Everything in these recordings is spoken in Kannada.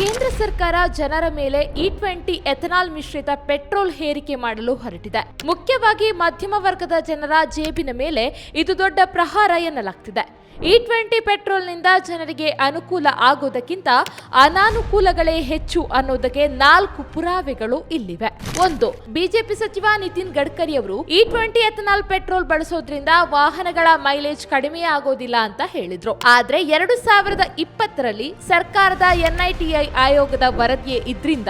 ಕೇಂದ್ರ ಸರ್ಕಾರ ಜನರ ಮೇಲೆ ಇ ಟ್ವೆಂಟಿ ಎಥನಾಲ್ ಮಿಶ್ರಿತ ಪೆಟ್ರೋಲ್ ಹೇರಿಕೆ ಮಾಡಲು ಹೊರಟಿದೆ. ಮುಖ್ಯವಾಗಿ ಮಧ್ಯಮ ವರ್ಗದ ಜನರ ಜೇಬಿನ ಮೇಲೆ ಇದು ದೊಡ್ಡ ಪ್ರಹಾರ ಎನ್ನಲಾಗ್ತಿದೆ. ಇ ಟ್ವೆಂಟಿ ಪೆಟ್ರೋಲ್ನಿಂದ ಜನರಿಗೆ ಅನುಕೂಲ ಆಗೋದಕ್ಕಿಂತ ಅನಾನುಕೂಲಗಳೇ ಹೆಚ್ಚು ಅನ್ನೋದಕ್ಕೆ ನಾಲ್ಕು ಪುರಾವೆಗಳು ಇಲ್ಲಿವೆ. ಒಂದು, ಬಿಜೆಪಿ ಸಚಿವ ನಿತಿನ್ ಗಡ್ಕರಿ ಅವರು ಇ ಟ್ವೆಂಟಿ ಎಥನಾಲ್ ಪೆಟ್ರೋಲ್ ಬಳಸೋದ್ರಿಂದ ವಾಹನಗಳ ಮೈಲೇಜ್ ಕಡಿಮೆ ಆಗೋದಿಲ್ಲ ಅಂತ ಹೇಳಿದ್ರು. ಆದ್ರೆ ಎರಡು ಸಾವಿರದ ಇಪ್ಪತ್ತರಲ್ಲಿ ಸರ್ಕಾರದ ಎನ್ಐಟಿಐ ಆಯೋಗದ ವರದಿಯ ಇದ್ರಿಂದ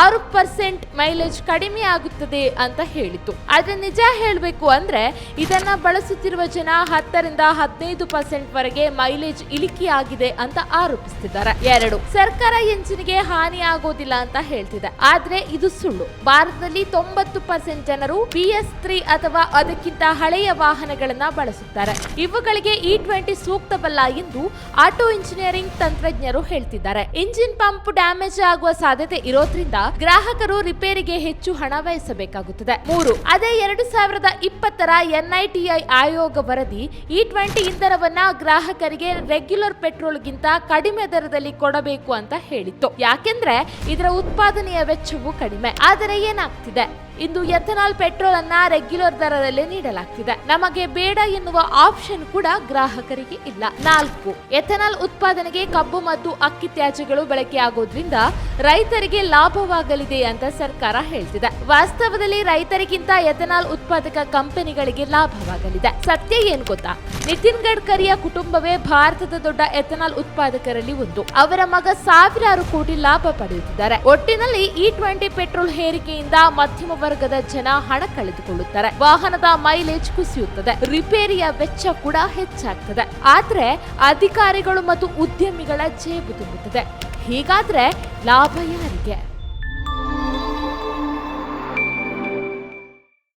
ಆರು ಪರ್ಸೆಂಟ್ ಮೈಲೇಜ್ ಕಡಿಮೆ ಆಗುತ್ತದೆ ಅಂತ ಹೇಳಿತ್ತು. ಆದ್ರೆ ನಿಜ ಹೇಳಬೇಕು ಅಂದ್ರೆ ಇದನ್ನ ಬಳಸುತ್ತಿರುವ ಜನ ಹತ್ತರಿಂದ ಹದಿನೈದು ಪರ್ಸೆಂಟ್ ವರೆಗೆ ಮೈಲೇಜ್ ಇಳಿಕೆಯಾಗಿದೆ ಅಂತ ಆರೋಪಿಸುತ್ತಿದ್ದಾರೆ ಎರಡು, ಸರ್ಕಾರ ಎಂಜಿನ್ಗೆ ಹಾನಿ ಆಗೋದಿಲ್ಲ ಅಂತ ಹೇಳ್ತಿದೆ. ಆದ್ರೆ ಇದು ಸುಳ್ಳು. ಭಾರತದಲ್ಲಿ ತೊಂಬತ್ತು ಪರ್ಸೆಂಟ್ ಜನರು ಬಿ ಎಸ್ ತ್ರೀ ಅಥವಾ ಅದಕ್ಕಿಂತ ಹಳೆಯ ವಾಹನಗಳನ್ನ ಬಳಸುತ್ತಾರೆ. ಇವುಗಳಿಗೆ ಇ ಟ್ವೆಂಟಿ ಸೂಕ್ತವಲ್ಲ ಎಂದು ಆಟೋ ಇಂಜಿನಿಯರಿಂಗ್ ತಂತ್ರಜ್ಞರು ಹೇಳ್ತಿದ್ದಾರೆ. ಇಂಜಿನ್ ಪಂಪ್ ಡ್ಯಾಮೇಜ್ ಆಗುವ ಸಾಧ್ಯತೆ ಇರೋದ್ರಿಂದ ಗ್ರಾಹಕರು ರಿಪೇರಿಗೆ ಹೆಚ್ಚು ಹಣ ವಹಿಸಬೇಕಾಗುತ್ತದೆ ಮೂರು, ಅದೇ ಎರಡು ಸಾವಿರದ ಇಪ್ಪತ್ತರ ಎನ್ಐಟಿಐ ಆಯೋಗ ವರದಿ ಇ ಟ್ವೆಂಟಿ ಇಂಧನವನ್ನ ಗ್ರಾಹಕರಿಗೆ ರೆಗ್ಯುಲರ್ ಪೆಟ್ರೋಲ್ಗಿಂತ ಕಡಿಮೆ ದರದಲ್ಲಿ ಕೊಡಬೇಕು ಅಂತ ಹೇಳಿತ್ತು. ಯಾಕೆಂದ್ರೆ ಇದರ ಉತ್ಪಾದನೆಯ ವೆಚ್ಚವು ಕಡಿಮೆ. ಆದರೆ ಏನಾಗ್ತಿದೆ? ಇಂದು ಎಥನಾಲ್ ಪೆಟ್ರೋಲ್ ಅನ್ನ ರೆಗ್ಯುಲರ್ ದರದಲ್ಲಿ ನೀಡಲಾಗ್ತಿದೆ. ನಮಗೆ ಬೇಡ ಎನ್ನುವ ಆಪ್ಷನ್ ಕೂಡ ಗ್ರಾಹಕರಿಗೆ ಇಲ್ಲ. ನಾಲ್ಕು, ಎಥನಾಲ್ ಉತ್ಪಾದನೆಗೆ ಕಬ್ಬು ಮತ್ತು ಅಕ್ಕಿ ತ್ಯಾಜ್ಯಗಳು ಬಳಕೆಯಾಗೋದ್ರಿಂದ ರೈತರಿಗೆ ಲಾಭವಾಗಲಿದೆ ಅಂತ ಸರ್ಕಾರ ಹೇಳ್ತಿದೆ. ವಾಸ್ತವದಲ್ಲಿ ರೈತರಿಗಿಂತ ಎಥನಾಲ್ ಉತ್ಪಾದಕ ಕಂಪನಿಗಳಿಗೆ ಲಾಭವಾಗಲಿದೆ. ಸತ್ಯ ಏನ್ ಗೊತ್ತಾ? ನಿತಿನ್ ಗಡ್ಕರಿಯ ಕುಟುಂಬವೇ ಭಾರತದ ದೊಡ್ಡ ಎಥನಾಲ್ ಉತ್ಪಾದಕರಲ್ಲಿ ಒಂದು. ಅವರ ಮಗ ಸಾವಿರಾರು ಕೋಟಿ ಲಾಭ ಪಡೆಯುತ್ತಿದ್ದಾರೆ. ಒಟ್ಟಿನಲ್ಲಿ ಇ ಟ್ವೆಂಟಿ ಪೆಟ್ರೋಲ್ ಹೇರಿಕೆಯಿಂದ ಮಧ್ಯಮ ವರ್ಗದ ಜನ ಹಣ ಕಳೆದುಕೊಳ್ಳುತ್ತಾರೆ. ವಾಹನದ ಮೈಲೇಜ್ ಕುಸಿಯುತ್ತದೆ. ರಿಪೇರಿಯ ವೆಚ್ಚ ಕೂಡ ಹೆಚ್ಚಾಗ್ತದೆ. ಆದ್ರೆ ಅಧಿಕಾರಿಗಳು ಮತ್ತು ಉದ್ಯಮಿಗಳ ಜೇಬು ತುಂಬುತ್ತದೆ. ಹೀಗಾದ್ರೆ ಲಾಭ ಯಾರಿಗೆ?